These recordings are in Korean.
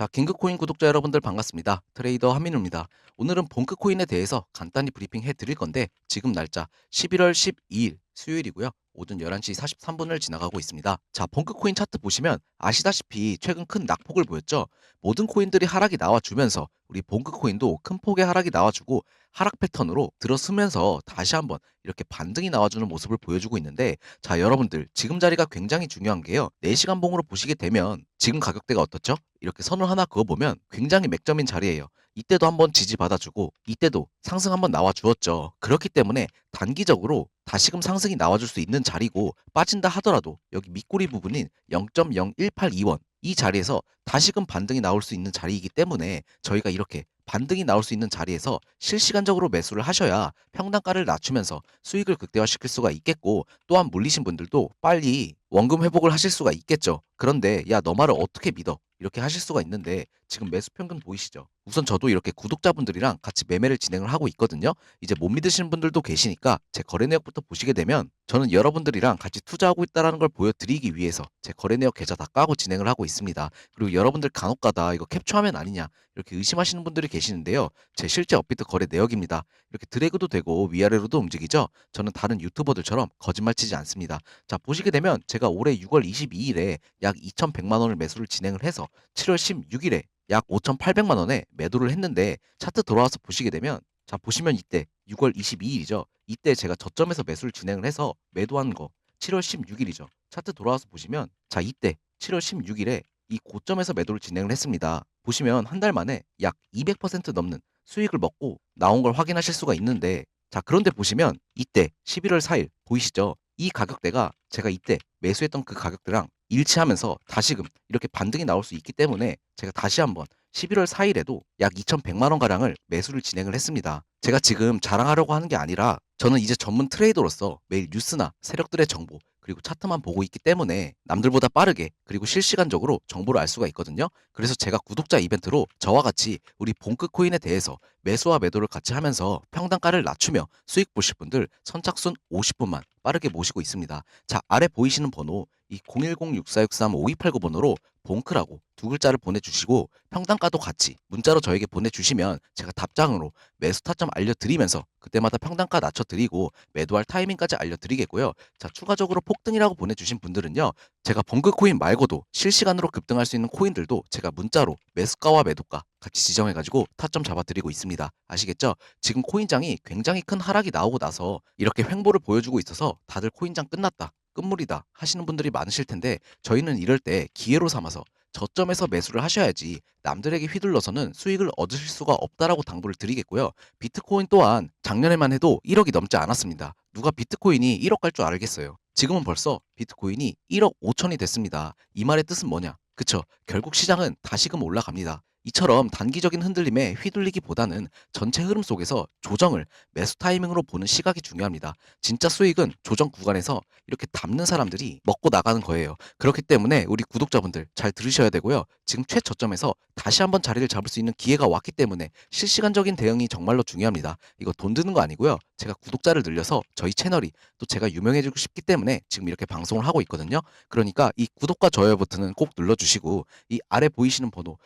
자, 긴급코인 구독자 여러분들 반갑습니다. 트레이더 한민우입니다. 오늘은 본크코인에 대해서 간단히 브리핑 해 드릴 건데 지금 날짜 11월 12일 수요일이고요. 오전 11시 43분을 지나가고 있습니다. 자, 본크코인 차트 보시면 아시다시피 최근 큰 낙폭을 보였죠. 모든 코인들이 하락이 나와주면서 우리 본크코인도 큰 폭의 하락이 나와주고 하락 패턴으로 들어서면서 다시 한번 이렇게 반등이 나와주는 모습을 보여주고 있는데 자 여러분들 지금 자리가 굉장히 중요한 게요. 4시간 봉으로 보시게 되면 지금 가격대가 어떻죠? 이렇게 선을 하나 그어보면 굉장히 맥점인 자리예요. 이때도 한번 지지받아주고 이때도 상승 한번 나와주었죠. 그렇기 때문에 단기적으로 다시금 상승이 나와줄 수 있는 자리고 빠진다 하더라도 여기 밑꼬리 부분인 0.0182원 이 자리에서 다시금 반등이 나올 수 있는 자리이기 때문에 저희가 이렇게 반등이 나올 수 있는 자리에서 실시간적으로 매수를 하셔야 평단가를 낮추면서 수익을 극대화시킬 수가 있겠고 또한 물리신 분들도 빨리 원금 회복을 하실 수가 있겠죠. 그런데 야 너 말을 어떻게 믿어? 이렇게 하실 수가 있는데 지금 매수 평균 보이시죠? 우선 저도 이렇게 구독자분들이랑 같이 매매를 진행을 하고 있거든요. 이제 못 믿으시는 분들도 계시니까 제 거래 내역부터 보시게 되면 저는 여러분들이랑 같이 투자하고 있다는 걸 보여드리기 위해서 제 거래 내역 계좌 다 까고 진행을 하고 있습니다. 그리고 여러분들 간혹가다 이거 캡처하면 아니냐 이렇게 의심하시는 분들이 계시는데요. 제 실제 업비트 거래 내역입니다. 이렇게 드래그도 되고 위아래로도 움직이죠. 저는 다른 유튜버들처럼 거짓말 치지 않습니다. 자 보시게 되면 제가 올해 6월 22일에 약 2,100만 원을 매수를 진행을 해서 7월 16일에 약 5,800만 원에 매도를 했는데 차트 돌아와서 보시게 되면 자 보시면 이때 6월 22일이죠. 이때 제가 저점에서 매수를 진행을 해서 매도한 거 7월 16일이죠. 차트 돌아와서 보시면 자 이때 7월 16일에 이 고점에서 매도를 진행을 했습니다. 보시면 한 달 만에 약 200% 넘는 수익을 먹고 나온 걸 확인하실 수가 있는데 자 그런데 보시면 이때 11월 4일 보이시죠? 이 가격대가 제가 이때 매수했던 그 가격대랑 일치하면서 다시금 이렇게 반등이 나올 수 있기 때문에 제가 다시 한번 11월 4일에도 약 2,100만 원 가량을 매수를 진행을 했습니다. 제가 지금 자랑하려고 하는 게 아니라 저는 이제 전문 트레이더로서 매일 뉴스나 세력들의 정보 그리고 차트만 보고 있기 때문에 남들보다 빠르게 그리고 실시간적으로 정보를 알 수가 있거든요. 그래서 제가 구독자 이벤트로 저와 같이 우리 본크 코인에 대해서 매수와 매도를 같이 하면서 평단가를 낮추며 수익 보실 분들 선착순 50분만 빠르게 모시고 있습니다. 자, 아래 보이시는 번호 이 010-6463-5289번호로 본크라고 두 글자를 보내주시고 평단가도 같이 문자로 저에게 보내주시면 제가 답장으로 매수 타점 알려드리면서 그때마다 평단가 낮춰드리고 매도할 타이밍까지 알려드리겠고요. 자 추가적으로 폭등이라고 보내주신 분들은요. 제가 번그 코인 말고도 실시간으로 급등할 수 있는 코인들도 제가 문자로 매수가와 매도가 같이 지정해가지고 타점 잡아드리고 있습니다. 아시겠죠? 지금 코인장이 굉장히 큰 하락이 나오고 나서 이렇게 횡보를 보여주고 있어서 다들 코인장 끝났다. 끝물이다 하시는 분들이 많으실 텐데 저희는 이럴 때 기회로 삼아서 저점에서 매수를 하셔야지 남들에게 휘둘러서는 수익을 얻으실 수가 없다라고 당부를 드리겠고요. 비트코인 또한 작년에만 해도 1억이 넘지 않았습니다. 누가 비트코인이 1억 갈 줄 알겠어요. 지금은 벌써 비트코인이 1억 5천이 됐습니다. 이 말의 뜻은 뭐냐? 그쵸. 결국 시장은 다시금 올라갑니다. 이처럼 단기적인 흔들림에 휘둘리기보다는 전체 흐름 속에서 조정을 매수 타이밍으로 보는 시각이 중요합니다. 진짜 수익은 조정 구간에서 이렇게 담는 사람들이 먹고 나가는 거예요. 그렇기 때문에 우리 구독자분들 잘 들으셔야 되고요. 지금 최저점에서 다시 한번 자리를 잡을 수 있는 기회가 왔기 때문에 실시간적인 대응이 정말로 중요합니다. 이거 돈 드는 거 아니고요. 제가 구독자를 늘려서 저희 채널이 또 제가 유명해지고 싶기 때문에 지금 이렇게 방송을 하고 있거든요. 그러니까 이 구독과 좋아요 버튼은 꼭 눌러주시고 이 아래 보이시는 번호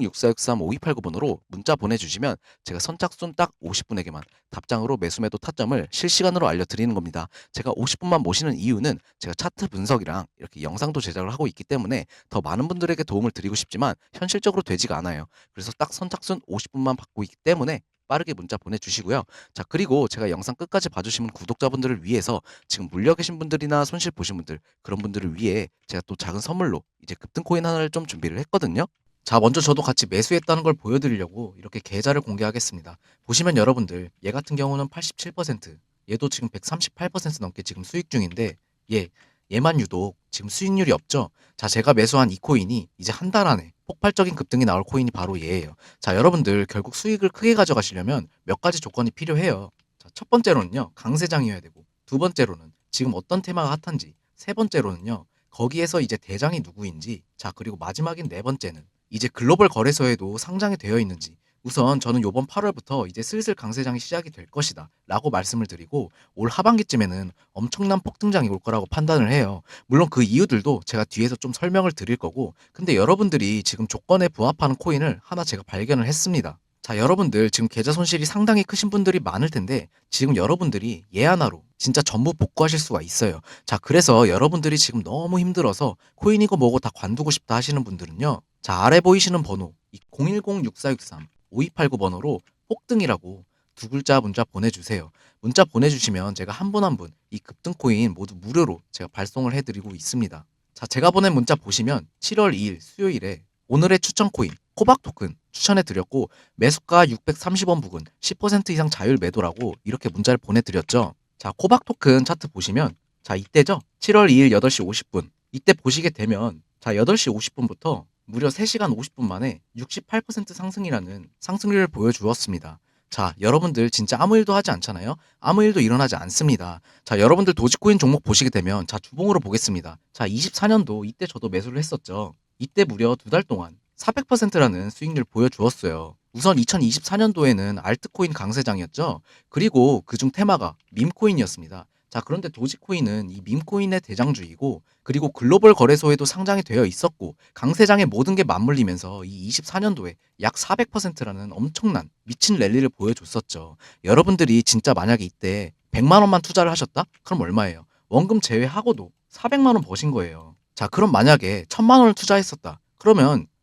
010-6463-5289번호로 문자 보내주시면 제가 선착순 딱 50분에게만 답장으로 매수매도 타점을 실시간으로 알려드리는 겁니다. 제가 50분만 모시는 이유는 제가 차트 분석이랑 이렇게 영상도 제작을 하고 있기 때문에 더 많은 분들에게 도움을 드리고 싶지만 현실적으로 되지가 않아요. 그래서 딱 선착순 50분만 받고 있기 때문에 빠르게 문자 보내주시고요. 자 그리고 제가 영상 끝까지 봐주시는 구독자분들을 위해서 지금 물려 계신 분들이나 손실 보신 분들 그런 분들을 위해 제가 또 작은 선물로 이제 급등 코인 하나를 좀 준비를 했거든요. 자 먼저 저도 같이 매수했다는 걸 보여드리려고 이렇게 계좌를 공개하겠습니다. 보시면 여러분들 얘 같은 경우는 87% 얘도 지금 138% 넘게 지금 수익 중인데 얘 얘만 유독 지금 수익률이 없죠. 자 제가 매수한 이 코인이 이제 한 달 안에 폭발적인 급등이 나올 코인이 바로 얘예요. 자 여러분들 결국 수익을 크게 가져가시려면 몇 가지 조건이 필요해요. 자, 첫 번째로는요 강세장이어야 되고 두 번째로는 지금 어떤 테마가 핫한지 세 번째로는요 거기에서 이제 대장이 누구인지 자 그리고 마지막인 네 번째는 이제 글로벌 거래소에도 상장이 되어 있는지 우선 저는 요번 8월부터 이제 슬슬 강세장이 시작이 될 것이다 라고 말씀을 드리고 올 하반기쯤에는 엄청난 폭등장이 올 거라고 판단을 해요. 물론 그 이유들도 제가 뒤에서 좀 설명을 드릴 거고 근데 여러분들이 지금 조건에 부합하는 코인을 하나 제가 발견을 했습니다. 자, 여러분들 지금 계좌 손실이 상당히 크신 분들이 많을 텐데 지금 여러분들이 얘 하나로 진짜 전부 복구하실 수가 있어요. 자, 그래서 여러분들이 지금 너무 힘들어서 코인이고 뭐고 다 관두고 싶다 하시는 분들은요. 자, 아래 보이시는 번호 이010-6463-5289 번호로 폭등이라고 두 글자 문자 보내주세요. 문자 보내주시면 제가 한 분 한 분 이 급등 코인 모두 무료로 제가 발송을 해드리고 있습니다. 자, 제가 보낸 문자 보시면 7월 2일 수요일에 오늘의 추천 코인 코박 토큰 추천해 드렸고 매수가 630원 부근 10% 이상 자율 매도라고 이렇게 문자를 보내 드렸죠. 자, 코박 토큰 차트 보시면 자, 이때죠. 7월 2일 8시 50분. 이때 보시게 되면 자, 8시 50분부터 무려 3시간 50분 만에 68% 상승이라는 상승률을 보여주었습니다. 자, 여러분들 진짜 아무 일도 하지 않잖아요? 아무 일도 일어나지 않습니다. 자, 여러분들 도지코인 종목 보시게 되면 자, 주봉으로 보겠습니다. 자, 24년도 이때 저도 매수를 했었죠. 이때 무려 두 달 동안 400%라는 수익률 보여주었어요. 우선 2024년도에는 알트코인 강세장이었죠. 그리고 그중 테마가 밈코인이었습니다. 자, 그런데 도지코인은 이 밈코인의 대장주이고 그리고 글로벌 거래소에도 상장이 되어 있었고 강세장의 모든 게 맞물리면서 이 24년도에 약 400%라는 엄청난 미친 랠리를 보여줬었죠. 여러분들이 진짜 만약에 이때 100만 원만 투자를 하셨다? 그럼 얼마예요? 원금 제외하고도 400만 원 버신 거예요. 자, 그럼 만약에 1000만 원을 투자했었다. 그러면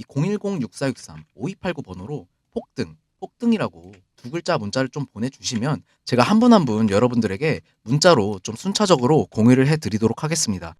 이 010-6463-5289 번호로 폭등, 폭등이라고 두 글자 문자를 좀 보내주시면 제가 한 분 한 분 여러분들에게 문자로 좀 순차적으로 공유를 해드리도록 하겠습니다.